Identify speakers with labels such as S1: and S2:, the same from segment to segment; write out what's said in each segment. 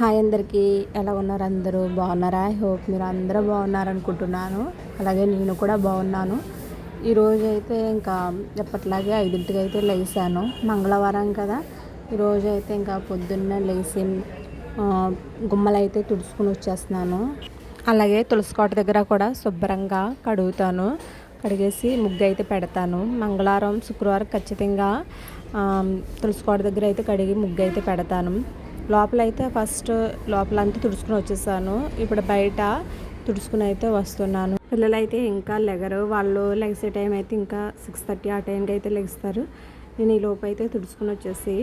S1: Hi అందరికీ. ఎలా ఉన్నారు అందరూ? బాగున్నారా? ఐ హోప్ మీరు అందరూ బాగున్నారు అనుకుంటున్నాను అలాగే నేను కూడా బాగున్నాను. ఈరోజు అయితే ఇంకా ఎప్పట్లాగే ఐదింటికి అయితే లేచాను మంగళవారం కదా. ఈరోజు అయితే ఇంకా పొద్దున్నే లేచి గుమ్మలైతే గుమ్మలు అయితే తుడుచుకుని వచ్చేస్తున్నాను. అలాగే తులసి కోట దగ్గర కూడా శుభ్రంగా కడుగుతాను. కడిగేసి ముగ్గు అయితే పెడతాను. మంగళవారం శుక్రవారం ఖచ్చితంగా తులసికోట తులసి కోట దగ్గర అయితే కడిగి ముగ్గు అయితే పెడతాను. లోపల అయితే ఫస్ట్ లోపలంతా తుడుచుకుని వచ్చేసాను. ఇప్పుడు బయట తుడుచుకుని అయితే వస్తున్నాను. పిల్లలు అయితే ఇంకా లెగరు. వాళ్ళు లెగిసే టైం అయితే ఇంకా సిక్స్ థర్టీ ఆ టైంకి అయితే లెగిస్తారు. నేను ఈ లోపు అయితే తుడుచుకుని వచ్చేసి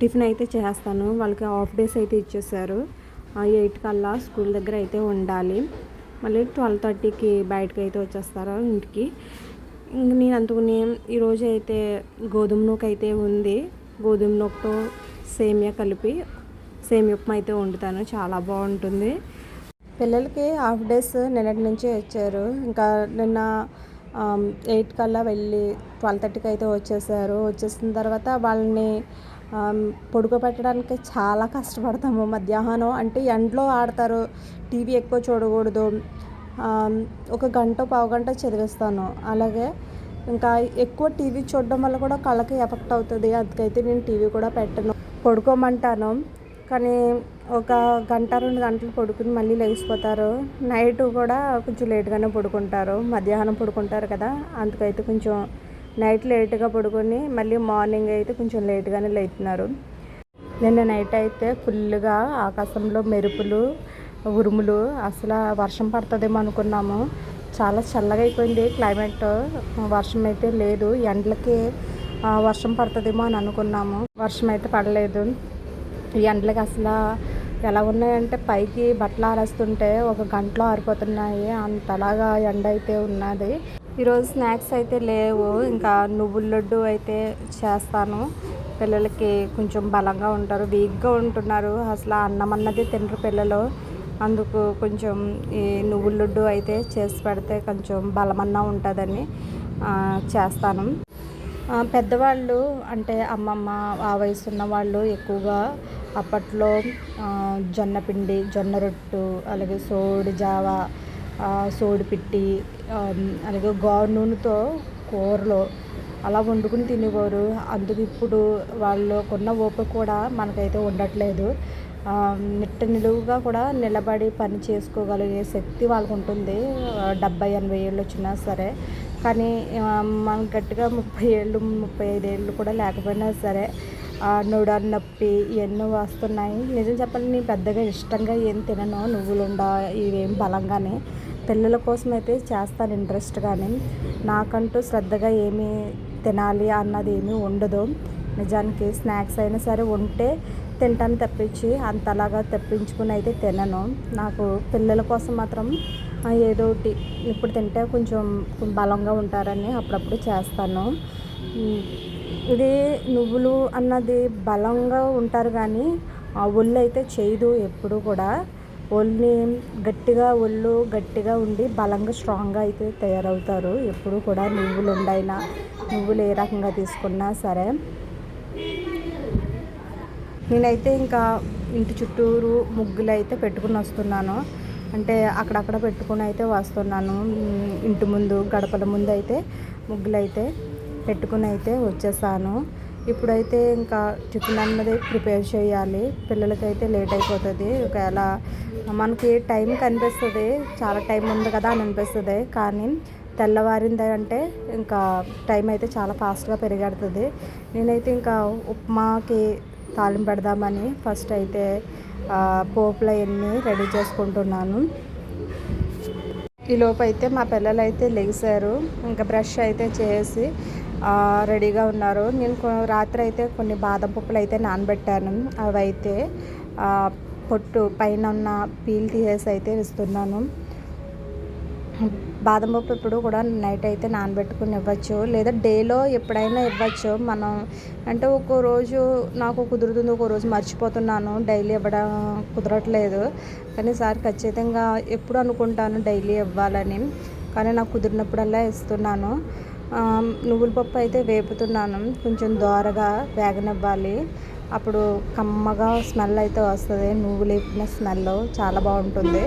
S1: టిఫిన్ అయితే చేస్తాను. వాళ్ళకి హాఫ్ డేస్ అయితే ఇచ్చేసారు. ఎయిట్ కల్లా స్కూల్ దగ్గర అయితే ఉండాలి. మళ్ళీ ట్వెల్వ్ థర్టీకి బయటకు అయితే వచ్చేస్తారు ఇంటికి. ఇంక నేను అందుకుని ఈరోజు అయితే గోధుమ నూక అయితే ఉంది. గోధుమ నూకతో సేమియా కలిపి సేమియా ఉప్మా అయితే వండుతాను. చాలా బాగుంటుంది. పిల్లలకి హాఫ్ డేస్ నిన్నటి నుంచే వచ్చారు ఇంకా నిన్న ఎయిట్ కల్లా వెళ్ళి ట్వెల్వ్ థర్టీకి అయితే వచ్చేసారు. వచ్చేసిన తర్వాత వాళ్ళని పడుకోబెట్టడానికి చాలా కష్టపడతాము. మధ్యాహ్నం అంటే ఎండలో ఆడతారు. టీవీ ఎక్కువ చూడకూడదు. ఒక గంట పావు గంట చదివిస్తాను. అలాగే ఇంకా ఎక్కువ టీవీ చూడడం వల్ల కూడా కళ్ళకి ఎఫెక్ట్ అవుతుంది. అందుకైతే నేను టీవీ కూడా పెట్టను. పడుకోమంటాను. కానీ ఒక గంట రెండు గంటలు పడుకుని మళ్ళీ లేచిపోతారు. నైట్ కూడా కొంచెం లేట్గానే పడుకుంటారు. మధ్యాహ్నం పడుకుంటారు కదా అందుకైతే కొంచెం నైట్ లేట్గా పడుకొని మళ్ళీ మార్నింగ్ అయితే కొంచెం లేట్గానే లేతున్నారు నిన్న నైట్ అయితే ఫుల్గా ఆకాశంలో మెరుపులు ఉరుములు అసలు వర్షం పడుతుందేమో అనుకున్నాము. చాలా చల్లగా అయిపోయింది క్లైమేట్. వర్షం అయితే లేదు. ఎండలకి వర్షం పడుతుందేమో అని అనుకున్నాము. వర్షం అయితే పడలేదు. ఈ ఎండలకి అసలు ఎలా ఉన్నాయంటే పైకి బట్టలు ఆరేస్తుంటే ఒక గంటలో ఆరిపోతున్నాయి. అంతలాగా ఎండ అయితే ఉన్నది. ఈరోజు స్నాక్స్ అయితే లేవు. ఇంకా నువ్వుల లడ్డు అయితే చేస్తాను. పిల్లలకి కొంచెం బలంగా ఉంటారు. వీక్గా ఉంటున్నారు. అసలు అన్నం అన్నది తినరు పిల్లలు. అందుకు కొంచెం ఈ నువ్వుల లడ్డు అయితే చేసి పెడితే కొంచెం బలమన్నా ఉంటుందని చేస్తాను. పెద్దవాళ్ళు అంటే అమ్మమ్మ ఆ వయసు ఉన్న వాళ్ళు ఎక్కువగా అప్పట్లో జొన్న పిండి జొన్న రొట్టు అలాగే సోడి జావ సోడి పిట్టి అలాగే గోరు నూనెతో కూరలు అలా వండుకుని తినేవారు. అందుకు ఇప్పుడు వాళ్ళకున్న ఓపిక కూడా మనకైతే ఉండట్లేదు. నిట్ట నిలువుగా కూడా నిలబడి పని చేసుకోగలిగే శక్తి వాళ్ళకు ఉంటుంది. డెబ్బై ఎనభై ఏళ్ళు వచ్చినా సరే కానీ మనకు మనం గట్టిగా ముప్పై ఏళ్ళు ముప్పై ఐదేళ్ళు కూడా లేకపోయినా సరే ఆ, నొప్పి ఇవన్నీ వస్తున్నాయి. నిజం చెప్పాలి నేను పెద్దగా ఇష్టంగా ఏం తినను నువ్వులు ఉండ ఇవేం బలంగానే. పిల్లల కోసం అయితే చేస్తాను ఇంట్రెస్ట్ కానీ నాకంటూ శ్రద్ధగా ఏమి తినాలి అన్నది ఏమీ ఉండదు. నిజానికి స్నాక్స్ అయినా సరే ఉంటే తింటాను తప్పించి అంతలాగా తెప్పించుకుని అయితే తినను. నాకు పిల్లల కోసం మాత్రం ఏదో ఒకటి ఇప్పుడు తింటే కొంచెం బలంగా ఉంటారని అప్పుడప్పుడు చేస్తాను. ఇది నువ్వులు అన్నది బలంగా ఉంటారు కానీ ఆ ఒళ్ళు అయితే చేయదు ఎప్పుడు కూడా. ఒళ్ళని గట్టిగా ఒళ్ళు గట్టిగా ఉండి బలంగా స్ట్రాంగ్గా అయితే తయారవుతారు. ఎప్పుడు కూడా నువ్వులు ఉండైనా నువ్వులు ఏ రకంగా తీసుకున్నా సరే. నేనైతే ఇంకా ఇంటి చుట్టూరు ముగ్గులు అయితే పెట్టుకుని వస్తున్నాను. అంటే అక్కడక్కడ పెట్టుకుని అయితే వస్తున్నాను. ఇంటి ముందు గడపల ముందు అయితే ముగ్గులు అయితే పెట్టుకుని అయితే వచ్చేసాను. ఇప్పుడైతే ఇంకా టిఫిన్ అన్నది ప్రిపేర్ చేయాలి. పిల్లలకైతే లేట్ అయిపోతుంది. ఒకవేళ మనకి టైం కనిపిస్తుంది. చాలా టైం ఉంది కదా అని అనిపిస్తుంది. కానీ తెల్లవారింది అంటే ఇంకా టైం అయితే చాలా ఫాస్ట్గా పెరిగెడుతుంది. నేనైతే ఇంకా ఉప్మాకి తాలింపు పెడదామని ఫస్ట్ అయితే పోపులు అవన్నీ రెడీ చేసుకుంటున్నాను. ఈ అయితే మా పిల్లలు అయితే లెగిసారు. ఇంకా బ్రష్ అయితే చేసి రెడీగా ఉన్నారు. నేను రాత్రి అయితే కొన్ని బాదం పప్పులు అయితే నానబెట్టాను. అవి అయితే పొట్టు పైన ఉన్న పీల్ తీసేసి అయితే ఇస్తున్నాను బాదం పప్పు ఎప్పుడు కూడా నైట్ అయితే నానబెట్టుకుని ఇవ్వచ్చు. లేదా డేలో ఎప్పుడైనా ఇవ్వచ్చు. మనం అంటే ఒక్కో రోజు నాకు కుదురుతుంది ఒక్కో రోజు మర్చిపోతున్నాను. డైలీ ఇవ్వడం కుదరట్లేదు. కానీ సార్ ఖచ్చితంగా ఎప్పుడు అనుకుంటాను డైలీ ఇవ్వాలని. కానీ నాకు కుదిరినప్పుడల్లా ఇస్తున్నాను. నువ్వుల పప్పు అయితే వేపుతున్నాను. కొంచెం దోరగా వేగనివ్వాలి. అప్పుడు కమ్మగా స్మెల్ అయితే వస్తుంది. నువ్వు లేపిన స్మెల్ చాలా బాగుంటుంది.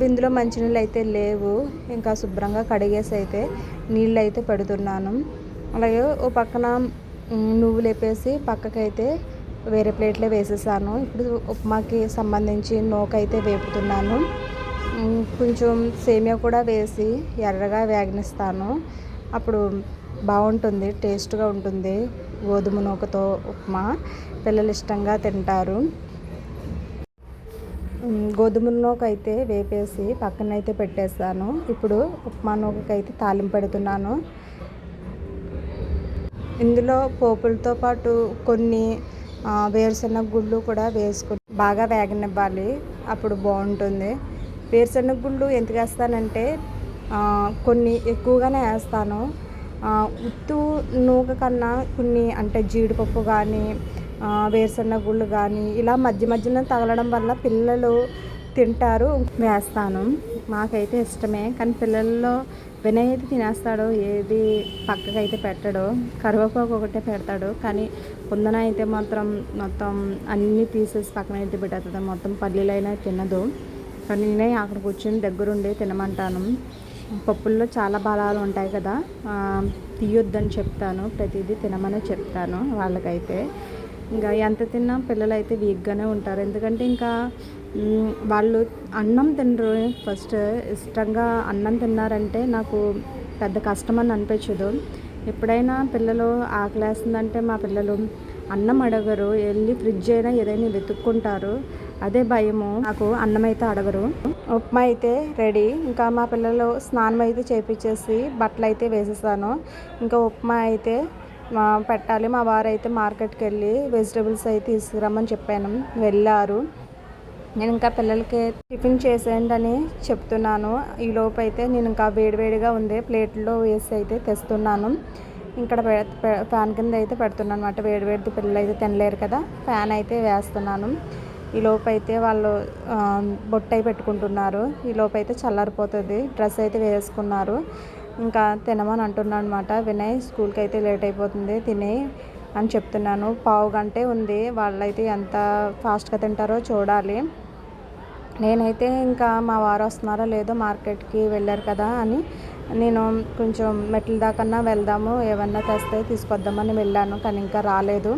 S1: బిందులో మంచినీళ్ళు అయితే లేవు. ఇంకా శుభ్రంగా కడిగేసి అయితే నీళ్ళు అయితే పెడుతున్నాను. అలాగే ఓ పక్కన నువ్వు లేపేసి పక్కకైతే వేరే ప్లేట్లో వేసేసాను. ఇప్పుడు ఉప్మాకి సంబంధించి నోకైతే వేపుతున్నాను. కొంచెం సేమియా కూడా వేసి ఎర్రగా వేగనిస్తాను. అప్పుడు బాగుంటుంది టేస్ట్గా ఉంటుంది గోధుమ నూకతో ఉప్మా. పిల్లలు ఇష్టంగా తింటారు. గోధుమ నూక అయితే వేపేసి పక్కన అయితే పెట్టేస్తాను. ఇప్పుడు ఉప్మా నూకకైతే తాలింపు పెడుతున్నాను. ఇందులో పోపులతో పాటు కొన్ని వేరుశనగ గుళ్ళు కూడా వేసుకుని బాగా వేగనివ్వాలి. అప్పుడు బాగుంటుంది. వేరుశనగ గుళ్ళు ఎందుకు వేస్తానంటే కొన్ని ఎక్కువగానే వేస్తాను. ఉత్తు నూక కన్నా కొన్ని అంటే జీడిపప్పు కానీ వేరుశనగ గుళ్ళు కానీ ఇలా మధ్య మధ్యలో తగలడం వల్ల పిల్లలు తింటారు. వేస్తాను. మాకైతే ఇష్టమే. కానీ పిల్లల్లో వినయ్ అయితే తినేస్తాడు ఏది పక్కకైతే పెట్టడు కరివేపాకు ఒకటే పెడతాడు. కానీ కుందన అయితే మాత్రం మొత్తం అన్ని పీసెస్ పక్కన అయితే పెట్టేస్తుంది. మొత్తం పల్లీలైనా తినదు. కానీ నేనే అక్కడ కూర్చొని దగ్గరుండి తినమంటాను. పప్పుల్లో చాలా బలాలు ఉంటాయి కదా. తీయొద్దని చెప్తాను. ప్రతిదీ తినమని చెప్తాను వాళ్ళకైతే. ఇంకా ఎంత తిన్నా పిల్లలు అయితే వీక్గానే ఉంటారు. ఎందుకంటే ఇంకా వాళ్ళు అన్నం తినరు. ఫస్ట్ ఇష్టంగా అన్నం తిన్నారంటే నాకు పెద్ద కష్టం అని అనిపించదు. ఎప్పుడైనా పిల్లలు ఆకలేస్తుందంటే మా పిల్లలు అన్నం అడగరు. వెళ్ళి ఫ్రిడ్జ్ అయినా ఏదైనా వెతుక్కుంటారు. అదే భయము. నాకు అన్నం అయితే అడగరు. ఉప్మా అయితే రెడీ. ఇంకా మా పిల్లలు స్నానం అయితే చేపించేసి బట్టలు అయితే వేసేసాను. ఇంకా ఉప్మా అయితే పెట్టాలి. మా వారు అయితే మార్కెట్కి వెళ్ళి వెజిటబుల్స్ అయితే తీసుకురమ్మని చెప్పాను. వెళ్ళారు. నేను ఇంకా పిల్లలకి టిఫిన్ చేసేయండి అని చెప్తున్నాను. ఈ లోపు అయితే నేను ఇంకా వేడివేడిగా ఉంది ప్లేట్లో వేసి అయితే తెస్తున్నాను. ఇక్కడ ఫ్యాన్ కింద అయితే పెడుతున్నాను అనమాట వేడివేడిది పిల్లలు అయితే తినలేరు కదా. ఫ్యాన్ అయితే వేస్తున్నాను. ఈ లోపు అయితే వాళ్ళు బొట్టై పెట్టుకుంటున్నారు. ఈ లోపు అయితే చల్లారిపోతుంది. డ్రెస్ అయితే వేసుకున్నారు. ఇంకా తినమని అంటున్నాను అనమాట వినయ్ స్కూల్కి అయితే లేట్ అయిపోతుంది తినే అని చెప్తున్నాను. పావు గంటే ఉంది. వాళ్ళైతే ఎంత ఫాస్ట్గా తింటారో చూడాలి. నేనైతే ఇంకా మా వారు వస్తున్నారో లేదో మార్కెట్కి వెళ్ళారు కదా అని నేను కొంచెం మెట్ల దాకన్నా వెళ్దాము. ఏమన్నా తెస్తే తీసుకొద్దామని వెళ్ళాను కానీ ఇంకా రాలేదు.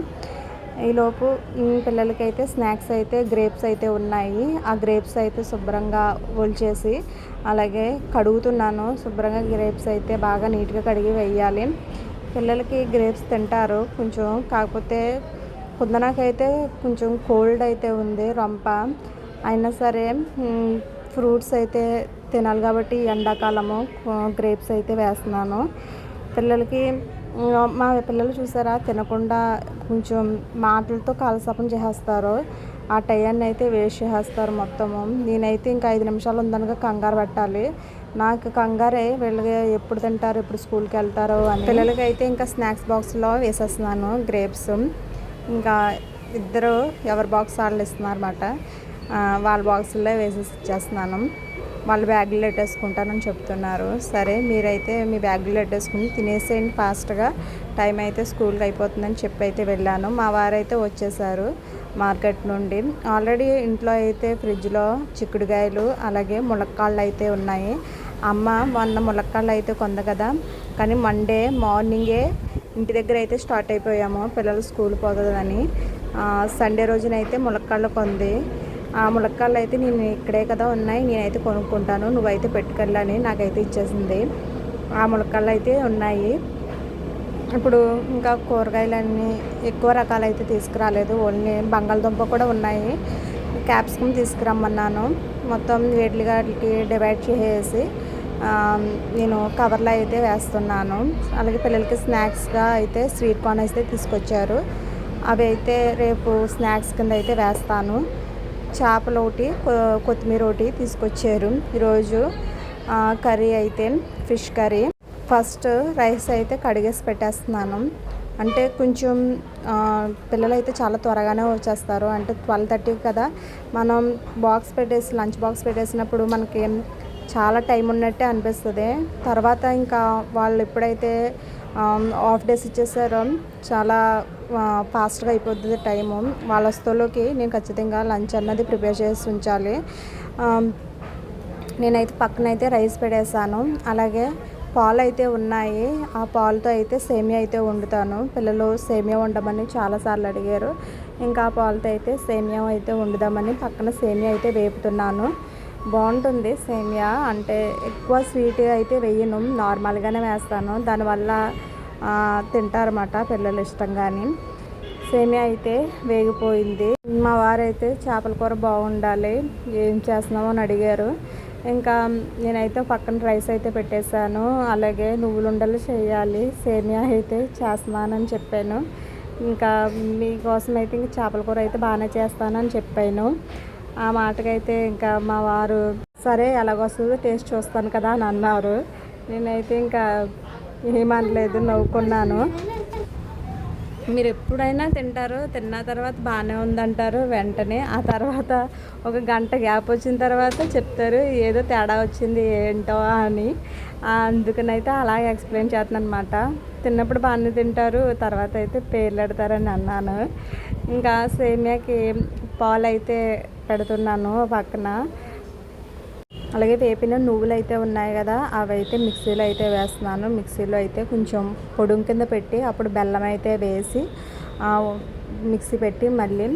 S1: ఈలోపు ఉమ్, పిల్లలకైతే స్నాక్స్ అయితే గ్రేప్స్ అయితే ఉన్నాయి. ఆ గ్రేప్స్ అయితే శుభ్రంగా ఒలిచేసి అలాగే కడుగుతున్నాను. శుభ్రంగా గ్రేప్స్ అయితే బాగా నీట్గా కడిగి వేయాలి. పిల్లలకి గ్రేప్స్ తింటారు కొంచెం. కాకపోతే కుందనాకైతే కొంచెం కోల్డ్ అయితే ఉంది రొంప. అయినా సరే ఫ్రూట్స్ అయితే తినాలి కాబట్టి ఎండాకాలము గ్రేప్స్ అయితే వేస్తున్నాను. పిల్లలకి మా పిల్లలు చూసారా? తినకుండా కొంచెం మాటలతో కాలసపం చేసేస్తారు. ఆ టయాన్ని అయితే వేస్ట్ చేసేస్తారు మొత్తము. నేనైతే ఇంకా ఐదు నిమిషాలు ఉందనగా కంగారు పెట్టాలి. నాకు కంగారే వీళ్ళకి ఎప్పుడు తింటారు ఎప్పుడు స్కూల్కి వెళ్తారు అని. పిల్లలకి అయితే ఇంకా స్నాక్స్ బాక్స్లో వేసేస్తున్నాను గ్రేప్స్. ఇంకా ఇద్దరు ఎవరి బాక్స్ వాళ్ళు ఇస్తున్నారు అనమాట వాళ్ళ బాక్స్లో వేసేసి ఇచ్చేస్తున్నాను. వాళ్ళు బ్యాగులు పెట్టేసుకుంటానని చెప్తున్నారు. సరే మీరైతే మీ బ్యాగులు పెట్టేసుకుని తినేసేయండి ఫాస్ట్గా. టైం అయితే స్కూల్కి అయిపోతుందని చెప్పి అయితే వెళ్ళాను. మా వారైతే వచ్చేసారు మార్కెట్ నుండి. ఆల్రెడీ ఇంట్లో అయితే ఫ్రిడ్జ్లో చిక్కుడుకాయలు అలాగే ములక్కాళ్ళు అయితే ఉన్నాయి. అమ్మ మొన్న ములక్కాళ్ళు అయితే కొంద కదా. కానీ మండే మార్నింగే ఇంటి దగ్గర అయితే స్టార్ట్ అయిపోయాము. పిల్లలు స్కూల్ పోతుందని సండే రోజునైతే ములక్కాళ్ళు కొంది. ఆ ములక్కాళ్ళు అయితే నేను ఇక్కడే కదా ఉన్నాయి నేనైతే కొనుక్కుంటాను. నువ్వైతే పెట్టుకెళ్ళని నాకైతే ఇచ్చేసింది. ఆ ములక్కాళ్ళు అయితే ఉన్నాయి. ఇప్పుడు ఇంకా కూరగాయలన్నీ ఎక్కువ రకాలు అయితే తీసుకురాలేదు. ఓన్లీ బంగాళదుంప కూడా ఉన్నాయి. క్యాప్సికమ్ తీసుకురమ్మన్నాను. మొత్తం వేడిగాటికి డివైడ్ చేసేసి నేను కవర్లో అయితే వేస్తున్నాను. అలాగే పిల్లలకి స్నాక్స్గా అయితే స్వీట్ కార్న్ అయితే తీసుకొచ్చారు. అవి అయితే రేపు స్నాక్స్ కింద అయితే వేస్తాను. చేపలు ఒకటి కొ- కొత్తిమీర ఒకటి తీసుకొచ్చారు. ఈరోజు కర్రీ అయితే ఫిష్ కర్రీ. ఫస్ట్ రైస్ అయితే కడిగేసి పెట్టేస్తున్నాను. అంటే కొంచెం పిల్లలు అయితే చాలా త్వరగానే వచ్చేస్తారు. అంటే ట్వెల్వ్ థర్టీ కదా. మనం బాక్స్ పెట్టేసి లంచ్ బాక్స్ పెట్టేసినప్పుడు మనకి చాలా టైం ఉన్నట్టే అనిపిస్తుంది. తర్వాత ఇంకా వాళ్ళు ఎప్పుడైతే హాఫ్ డేస్ ఇచ్చేసారో చాలా ఫాస్ట్గా అయిపోతుంది టైము వాళ్ళ వస్తువులోకి నేను ఖచ్చితంగా లంచ్ అన్నది ప్రిపేర్ చేసి ఉంచాలి. నేనైతే పక్కన అయితే రైస్ పెడేసాను అలాగే పాలు అయితే ఉన్నాయి. ఆ పాలతో అయితే సేమియా అయితే వండుతాను. పిల్లలు సేమియా వండమని చాలాసార్లు అడిగారు. ఇంకా ఆ పాలతో అయితే సేమియా అయితే వండుదామని పక్కన సేమియా అయితే వేపుతున్నాను. బాగుంటుంది సేమియా. అంటే ఎక్కువ స్వీట్ అయితే వేయను. నార్మల్గానే వేస్తాను. దానివల్ల తింటారన్నమాట పిల్లలు ఇష్టంగాని. సేమియా అయితే వేగిపోయింది. మా వారైతే చేపల కూర బాగుండాలి ఏం చేస్తున్నామో అని అడిగారు. ఇంకా నేనైతే పక్కన రైస్ అయితే పెట్టేశాను. అలాగే నువ్వులుండలు చేయాలి సేమియా అయితే చేస్తున్నానని చెప్పాను. ఇంకా మీకోసం అయితే ఇంకా చేపల కూర అయితే బాగానే చేస్తానని చెప్పాను. ఆ మాటకైతే ఇంకా మా వారు సరే ఎలాగొస్తుందో టేస్ట్ చూస్తాను కదా అని అన్నారు. నేనైతే ఇంకా ఏమనలేదు నవ్వుకున్నాను. మీరు ఎప్పుడైనా తింటారు తిన్న తర్వాత బాగానే ఉందంటారు వెంటనే. ఆ తర్వాత ఒక గంట గ్యాప్ వచ్చిన తర్వాత చెప్తారు ఏదో తేడా వచ్చింది ఏంటో అని. అందుకనైతే అలాగే ఎక్స్ప్లెయిన్ చేస్తున్నాను అనమాట తిన్నప్పుడు బాగానే తింటారు తర్వాత అయితే పేర్లు పెడతారని అన్నాను. ఇంకా సేమియాకి పాలు అయితే పెడుతున్నాను పక్కన. అలాగే వేపిన నువ్వులు అయితే ఉన్నాయి కదా అవి అయితే మిక్సీలో అయితే వేస్తున్నాను. మిక్సీలో అయితే కొంచెం పొడుం కింద పెట్టి అప్పుడు బెల్లం అయితే వేసి మిక్సీ పెట్టి మళ్ళీ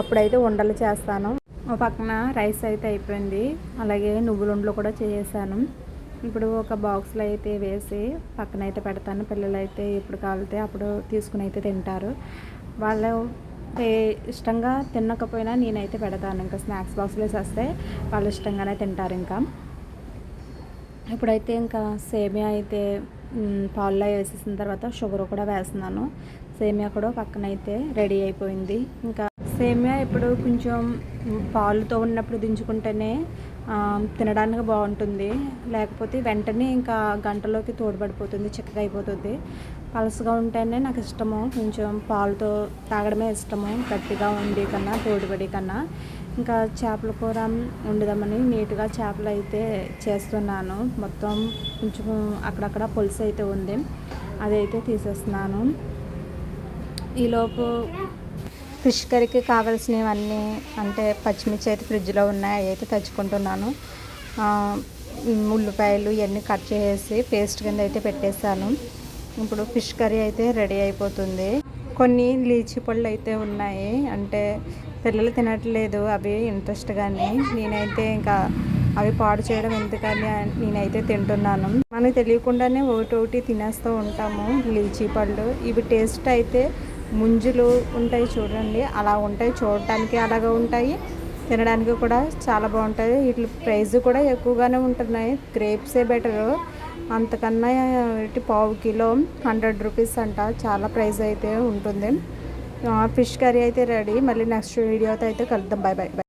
S1: అప్పుడైతే ఉండలు చేస్తాను. ఒక పక్కన రైస్ అయితే అయిపోయింది. అలాగే నువ్వుల ఉండలు కూడా చేసాను ఇప్పుడు ఒక బాక్స్లో అయితే వేసి పక్కన అయితే పెడతాను. పిల్లలు అయితే ఎప్పుడు కావాలితే అప్పుడు తీసుకుని అయితే తింటారు. వాళ్ళు ఇష్టంగా తినకపోయినా నేనైతే పెడతాను. ఇంకా స్నాక్స్ బాక్స్లో వేసేస్తే వాళ్ళు ఇష్టంగానే తింటారు ఇంకా. ఇప్పుడైతే ఇంకా సేమియా అయితే పాల్లో వేసేసిన తర్వాత షుగర్ కూడా వేస్తున్నాను. సేమియా కూడా పక్కన అయితే రెడీ అయిపోయింది. ఇంకా సేమియా ఇప్పుడు కొంచెం పాలుతో ఉన్నప్పుడు దించుకుంటేనే తినడానికి బాగుంటుంది. లేకపోతే వెంటనే ఇంకా గంటలోకి తోడుపడిపోతుంది చిక్కగా అయిపోతుంది. పలసగా ఉంటేనే నాకు ఇష్టము. కొంచెం పాలతో తాగడమే ఇష్టము. గట్టిగా ఉండి కన్నా తోడుబడి కన్నా. ఇంకా చేపల కూర వండుదామని నీట్గా చేపలు అయితే చేస్తున్నాను. మొత్తం కొంచెం అక్కడక్కడ పులుసు అయితే ఉంది. అదైతే తీసేస్తున్నాను. ఈలోపు ఫిష్ కర్రీకి కావాల్సినవన్నీ అంటే పచ్చిమిర్చి అయితే ఫ్రిడ్జ్లో ఉన్నాయి. అవి అయితే తెచ్చుకుంటున్నాను. ఉల్లిపాయలు ఇవన్నీ కట్ చేసి పేస్ట్ కింద అయితే పెట్టేశాను. ఇప్పుడు ఫిష్ కర్రీ అయితే రెడీ అయిపోతుంది. కొన్ని లీచి పళ్ళు అయితే ఉన్నాయి. అంటే పిల్లలు తినట్లేదు అవి ఇంట్రెస్ట్ కానీ నేనైతే ఇంకా అవి పాడు చేయడం ఎందుకని నేనైతే తింటున్నాను. మనకు తెలియకుండానే ఒకటి ఒకటి తినేస్తూ ఉంటాము లీచీ పళ్ళు. ఇవి టేస్ట్ అయితే ముంజులు ఉంటాయి చూడండి. అలా ఉంటాయి చూడటానికి అలాగా ఉంటాయి. తినడానికి కూడా చాలా బాగుంటాయి. వీటి ప్రైస్ కూడా ఎక్కువగానే ఉంటున్నాయి. గ్రేప్సే బెటరు అంతకన్నా పావు కిలో హండ్రెడ్ రూపీస్ అంట. చాలా ప్రైస్ అయితే ఉంటుంది. ఫిష్ కర్రీ అయితే రెడీ. మళ్ళీ నెక్స్ట్ వీడియోతో అయితే కలుద్దాం. Bye bye bye